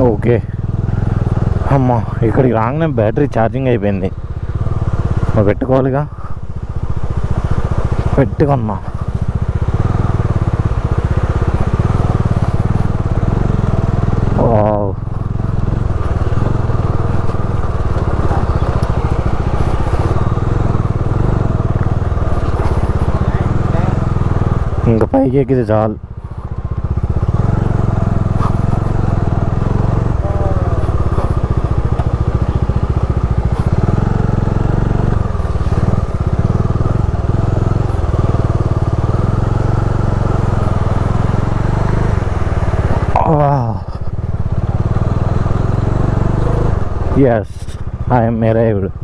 Okay. అమ్మా ఇక్కడికి రాగానే బ్యాటరీ ఛార్జింగ్ అయిపోయింది. పెట్టుకోవాలిగా? పెట్టుకున్నా. ఇంకా పైకి ఎక్కితే చాలు. Yes, I am arrived.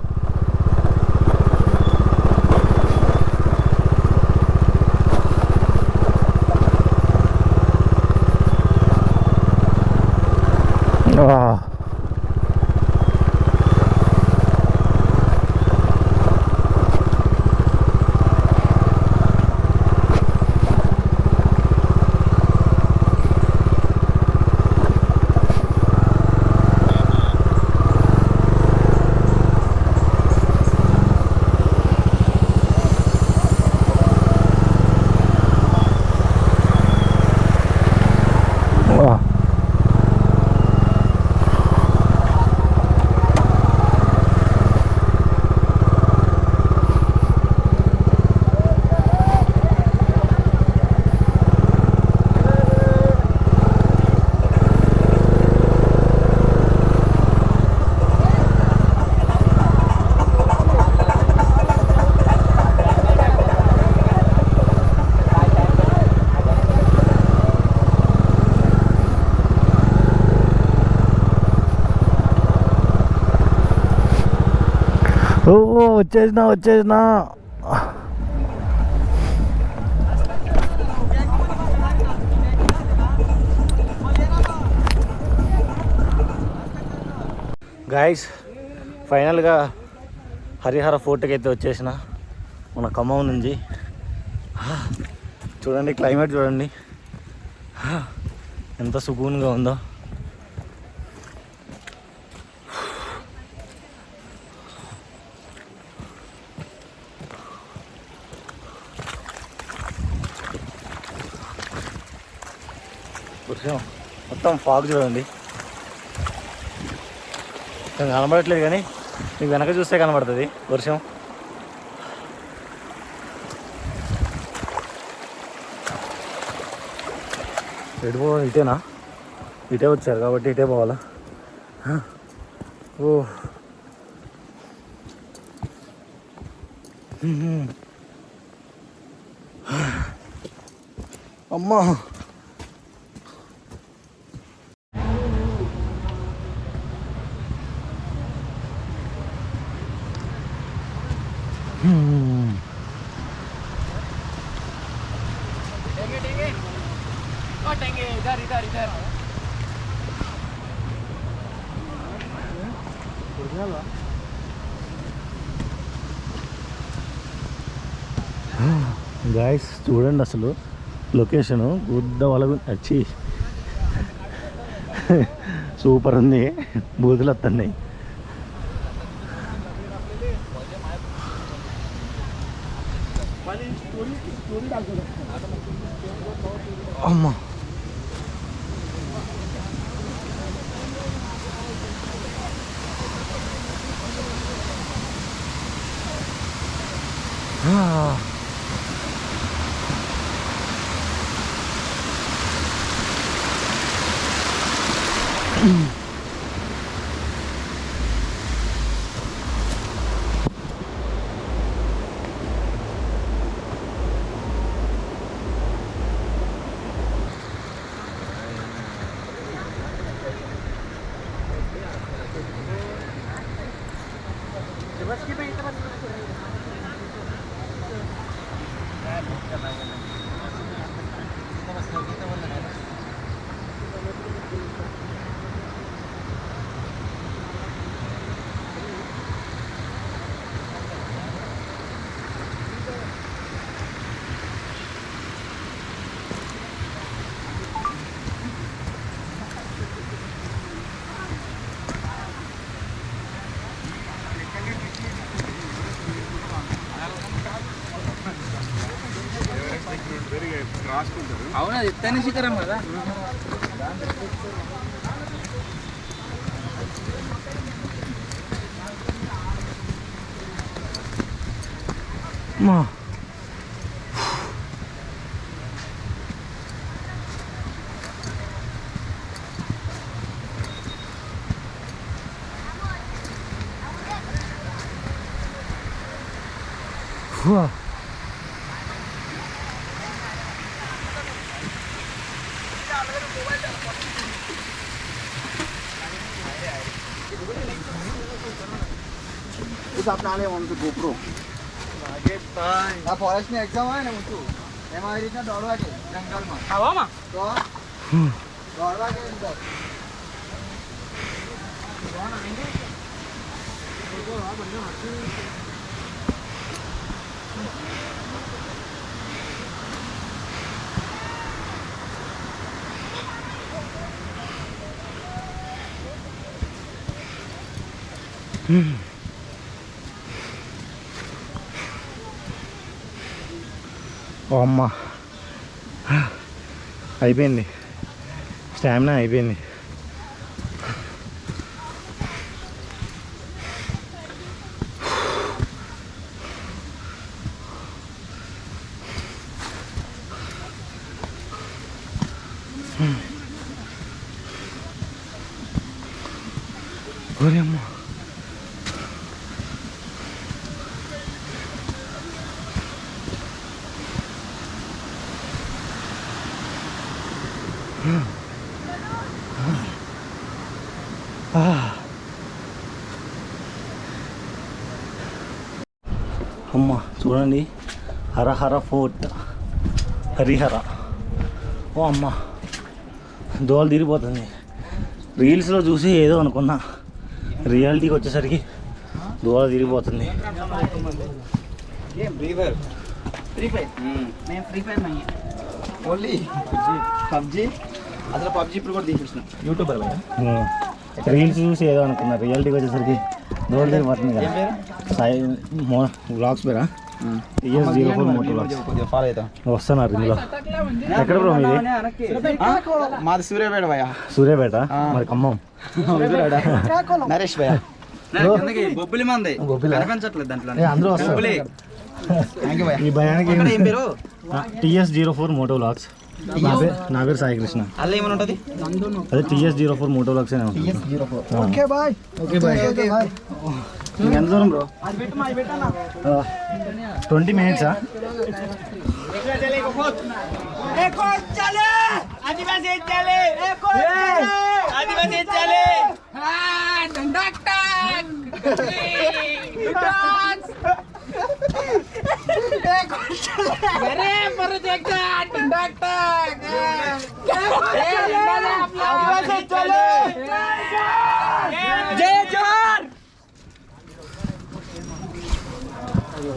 వచ్చేసిన వచ్చేసిన. గాయస్ ఫైనల్గా హరిహర ఫోర్ట్కి అయితే వచ్చేసిన మన ఖమ్మం నుంచి. చూడండి క్లైమేట్ చూడండి. ఎంత సుకూన్గా ఉందో. వర్షం మొత్తం ఫాగ్ చూడండి. నేను కనబడట్లేదు కానీ మీకు వెనక చూస్తే కనబడుతుంది. వర్షం. ఎటు పోవాలి? ఇటేనా? ఇటే వచ్చారు కాబట్టి ఇటే పోవాలా? ఓ. అమ్మా. इधर इधर इधर గాయస్ చూడండి అసలు లొకేషను గుద్ద వలగు వచ్చి సూపర్ ఉంది బూతులు వస్తున్నాయి 어머. 아. అది ఎత్తైన శిఖరం కదా మా Wah. સાપ ના લેવાનું છે ગોપરો આ ફોરેસ્ટની એક્ઝામ હોય ને ઊંચું એમાં આવી રીતના દોડવા કે જંગલમાં. ખાવામાં? તો દોડવા કે અંદર Mm-hmm. అమ్మ. అయిపోయింది. స్టామినా అయిపోయింది ఒరే అమ్మ అమ్మ చూడండి. హరహర ఫోర్ట్. హరిహర. ఓ అమ్మ దోలు తిరిగిపోతుంది రీల్స్లో చూసి ఏదో అనుకున్నా. రియాలిటీకి వచ్చేసరికి దోల తిరిగిపోతుంది ఓన్లీ పబ్జి? అసలు పబ్జి ఇప్పుడు కూడా తీసేసిన. యూట్యూబర్. రీల్స్ చూసి ఏదో అనుకున్నా రియాలిటీకి వచ్చేసరికి దోలు తిరిగిపోతుంది ఏం కదా సాయి బ్లాగ్స్ పేరా? TS zero four moto blogs కొద్దిగా ఫాలో అవుతాం వస్తున్నారు ఇందులో. ఎక్కడ బ్రో మీది? మాది సూర్యాపేట భయ సూర్యాపేట. మరి ఖమ్మం. నరేష్ భయ బొబ్బిలి మంది. బొబ్బిలా? కనిపించట్లేదు దాంట్లో. అందరూ వస్తారు. ఈ భయానికి TS zero four moto blogs నా పేరు నా పేరు సాయి కృష్ణ. అలా ఏమైనా ఉంటుంది? అదే TS zero four Moto Lux okay bye. Okay bye. Okay bye. ఎంత దూరం బ్రో? ట్వంటీ మినిట్సా? ఆదివాసీ Mere dekdak dendak tak. Jaya Johar. Ayo.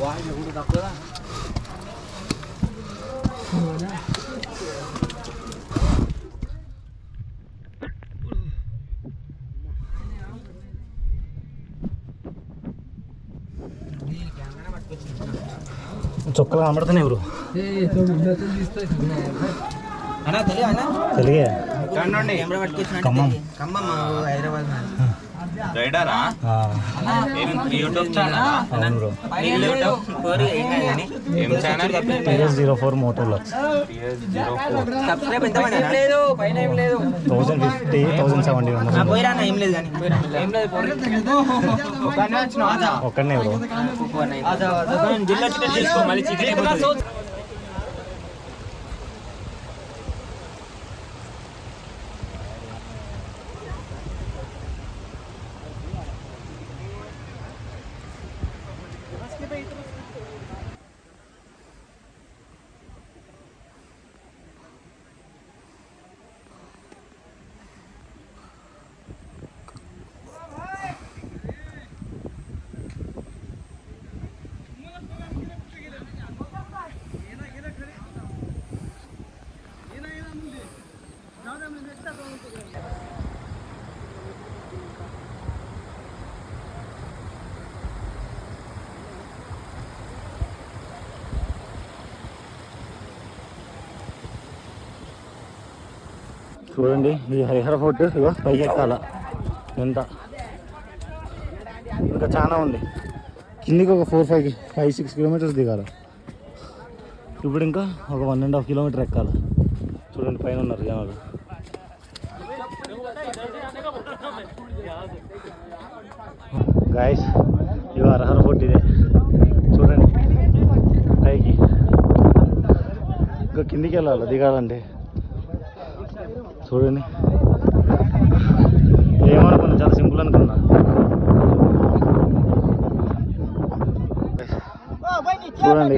మొక్కలు కనబడుతున్నాయి ఎవరు? తెలుగే Khammam. Khammam Hyderabad రైడరా? Zero four moto thousand fifty thousand seventy ఒక్కడనే చూడండి ఈ హరిహర ఫోర్ట్ ఇగో పైకి ఎక్కాల ఎంత? ఇంకా చాలా ఉంది. కిందికి ఒక four five five six kilometres దిగాలి. ఇప్పుడు ఇంకా ఒక వన్ అండ్ హాఫ్ కిలోమీటర్ ఎక్కాలి. చూడండి పైన ఉన్నారు జనాలు. గాయస్ ఇవి అర్హర ఫోర్ట్ ఇదే. చూడండి పైకి. ఇంకా కిందికి వెళ్ళాలి దిగాలంటే? చూడండి. ఏమనుకున్నా చాలా సింపుల్ అనుకున్నా. చూడండి.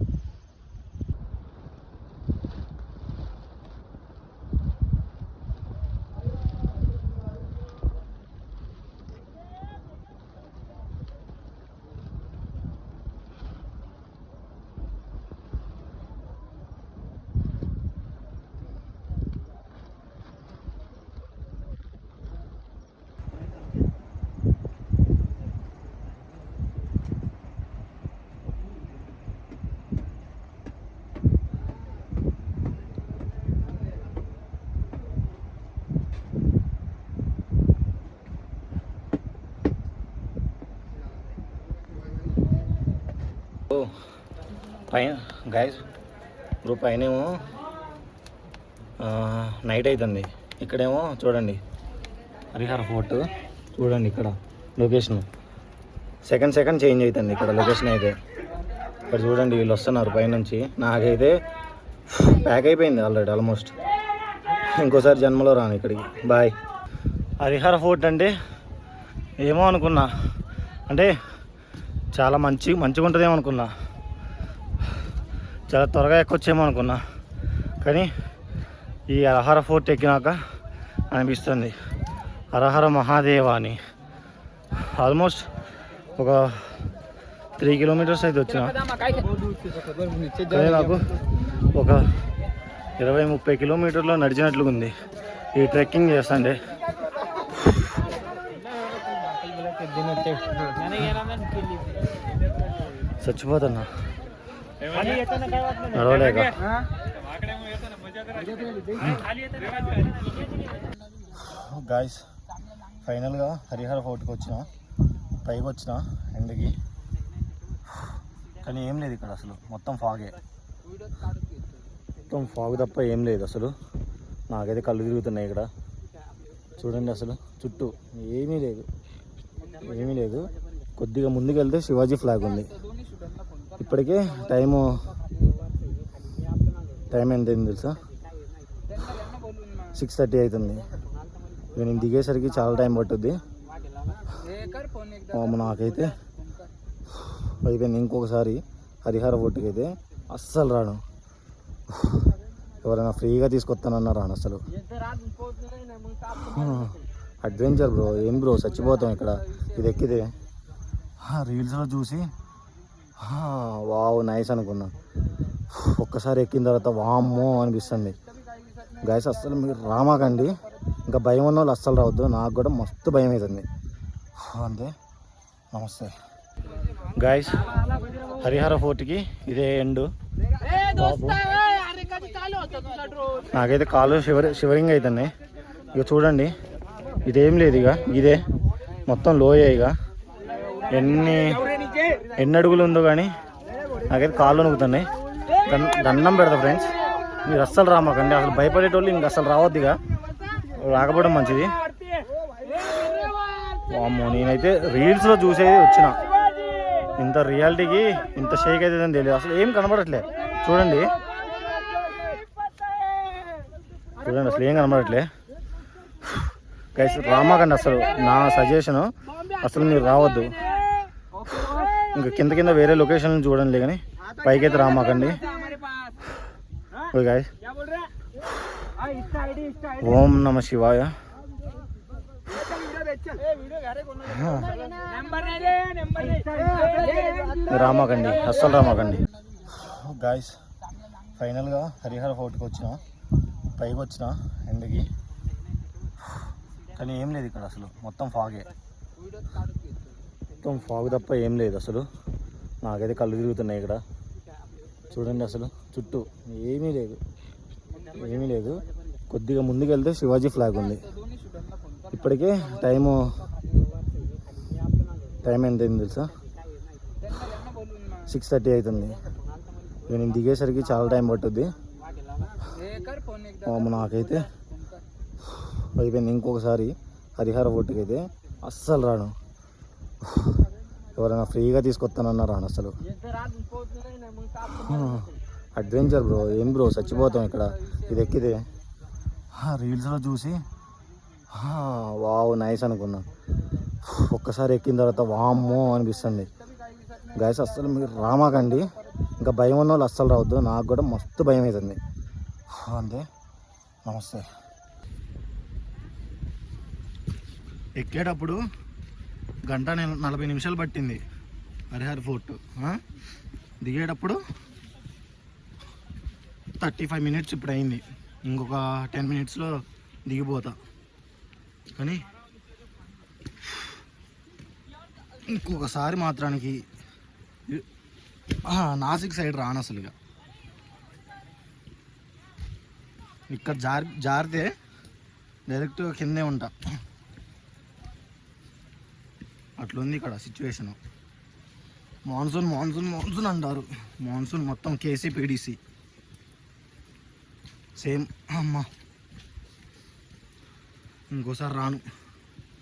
పైన గాయస్ బ్రో పైనేమో నైట్ అవుతుంది ఇక్కడేమో చూడండి. హరిహర ఫోర్ట్. చూడండి ఇక్కడ లొకేషన్ సెకండ్ సెకండ్ చేంజ్ అవుతుంది ఇక్కడ లొకేషన్ అయితే. ఇక్కడ చూడండి వీళ్ళు వస్తున్నారు పైనుంచి. నాకైతే ప్యాక్ అయిపోయింది ఆల్రెడీ ఆల్మోస్ట్ ఇంకోసారి జన్మలో రాను ఇక్కడికి. బాయ్ హరిహర ఫోర్ట్ అంటే ఏమో అనుకున్నా. అంటే చాలా మంచి మంచిగా ఉంటుందేమో అనుకున్నా. చాలా త్వరగా ఎక్కొచ్చేమో అనుకున్నా. కానీ ఈ అరహర ఫోర్ట్ ఎక్కినాక అనిపిస్తుంది. అరహర మహాదేవ అని ఆల్మోస్ట్ ఒక త్రీ కిలోమీటర్స్ అయితే వచ్చిన. కానీ నాకు ఒక ఇరవై ముప్పై కిలోమీటర్లో నడిచినట్లుగా ఉంది ఈ ట్రెక్కింగ్ చేస్తుండే చచ్చిపోతున్నా. గాయస్ ఫైనల్గా హరిహర ఫోర్ట్కి వచ్చిన పైకి వచ్చిన ఎండకి. కానీ ఏం లేదు ఇక్కడ అసలు. మొత్తం ఫాగే. మొత్తం ఫాగ్ తప్ప ఏం లేదు అసలు. నాకైతే కళ్ళు తిరుగుతున్నాయి ఇక్కడ. చూడండి అసలు. చుట్టూ ఏమీ లేదు. ఏమీ లేదు. కొద్దిగా ముందుకు వెళ్తే శివాజీ ఫ్లాగ్ ఉంది. ఇప్పటికే టైము టైం ఎంత అయింది తెలుసా? సిక్స్ థర్టీ అవుతుంది. ఇక నేను దిగేసరికి చాలా టైం పట్టుద్ది. నాకైతే అయిపోయింది. ఇంకొకసారి హరిహర ఫోర్ట్కి అస్సలు రాను. ఎవరైనా ఫ్రీగా తీసుకొస్తానన్నా రాను అసలు అడ్వెంచర్ బ్రో ఏం బ్రో చచ్చిపోతాం ఇక్కడ. ఇది ఎక్కితే. రీల్స్లో చూసి వావ్ నైస్ అనుకున్నా. ఒక్కసారి ఎక్కిన తర్వాత వామ్మో అనిపిస్తుంది. గాయస్ అస్సలు మీరు రామాకండి. ఇంకా భయం ఉన్న వాళ్ళు అస్సలు రావద్దు. నాకు కూడా మస్తు భయం అవుతుంది అంతే. నమస్తే. గాయస్ హరిహర ఫోర్ట్కి ఇదే ఎండు నాకైతే కాలు షివరి షివరింగ్ అవుతున్నాయి ఇక చూడండి. ఇదేం లేదు ఇక. ఇదే. మొత్తం లోయ ఇక. ఎన్ని ఎన్ని అడుగులు ఉందో కానీ నాకైతే కాళ్ళు నొక్కుతున్నాయి. దండం పెడతా ఫ్రెండ్స్. మీరు అస్సలు రామాకండి అసలు భయపడేటోళ్ళు ఇంక అసలు రావద్దు ఇక. రాకపోవడం మంచిది. వామ్మో నేనైతే రీల్స్లో చూసేది వచ్చిన. ఇంత రియాలిటీకి ఇంత షేక్ అవుతుందని తెలియదు. అసలు ఏం కనబడట్లే. చూడండి. చూడండి అసలు ఏం కనబడట్లే. గైస్ రామాకండి అసలు. నా సజెషన్ అసలు మీరు రావద్దు. ఇంకా కింద కింద వేరే లొకేషన్ చూడండి కానీ పైకి అయితే రామాకండి ఓకే ఓం నమ శివాయ. రామాకండి అస్సలు రామాకండి. గాయస్ ఫైనల్గా హరిహర ఫోర్ట్కి వచ్చిన పైకి వచ్చిన ఎండకి కానీ ఏం లేదు ఇక్కడ అసలు మొత్తం ఫాగే. మొత్తం ఫాగ్ తప్ప ఏం లేదు అసలు. నాకైతే కళ్ళు తిరుగుతున్నాయి ఇక్కడ. చూడండి అసలు చుట్టూ ఏమీ లేదు. ఏమీ లేదు. కొద్దిగా ముందుకు వెళ్తే శివాజీ ఫ్లాగ్ ఉంది. ఇప్పటికే టైము టైం ఎంత అయింది తెలుసా? సిక్స్ థర్టీ అవుతుంది. ఇక నేను దిగేసరికి చాలా టైం పట్టుద్ది. నాకైతే అయిపోయింది. ఇంకొకసారి హరిహర ఒట్టుకి అయితే అస్సలు రాను. ఎవరైనా ఫ్రీగా తీసుకొస్తానన్నా రాను అసలు. అడ్వెంచర్ బ్రో ఏం బ్రో చచ్చిపోతాం ఇక్కడ. ఇది ఎక్కితే రీల్స్లో చూసి. వావ్ నైస్ అనుకున్నా. ఒక్కసారి ఎక్కిన తర్వాత వామ్మో అనిపిస్తుంది. గాయస్ అస్సలు మీరు రామాకండి. ఇంకా భయం ఉన్న వాళ్ళు అస్సలు రావద్దు. నాకు కూడా మస్తు భయం అవుతుంది అంతే. నమస్తే. ఎక్కేటప్పుడు గంట నేను నలభై నిమిషాలు పట్టింది. హరిహర్ ఫోర్ట్. దిగేటప్పుడు థర్టీ ఫైవ్ మినిట్స్ ఇప్పుడు అయింది. ఇంకొక టెన్ మినిట్స్లో దిగిపోతా. కానీ ఇంకొకసారి మాత్రానికి నాసిక్ సైడ్ రాను అసలు ఇక ఇక్కడ జారి జారితే డైరెక్ట్ కిందే ఉంటా. అట్లుంది ఇక్కడ సిచ్యువేషన్ మాన్సూన్ మాన్సూన్ మాన్సూన్ అంటారు. మాన్సూన్ మొత్తం కేసీ పీడీసీ సేమ్ అమ్మా. ఇంకోసారి రాను.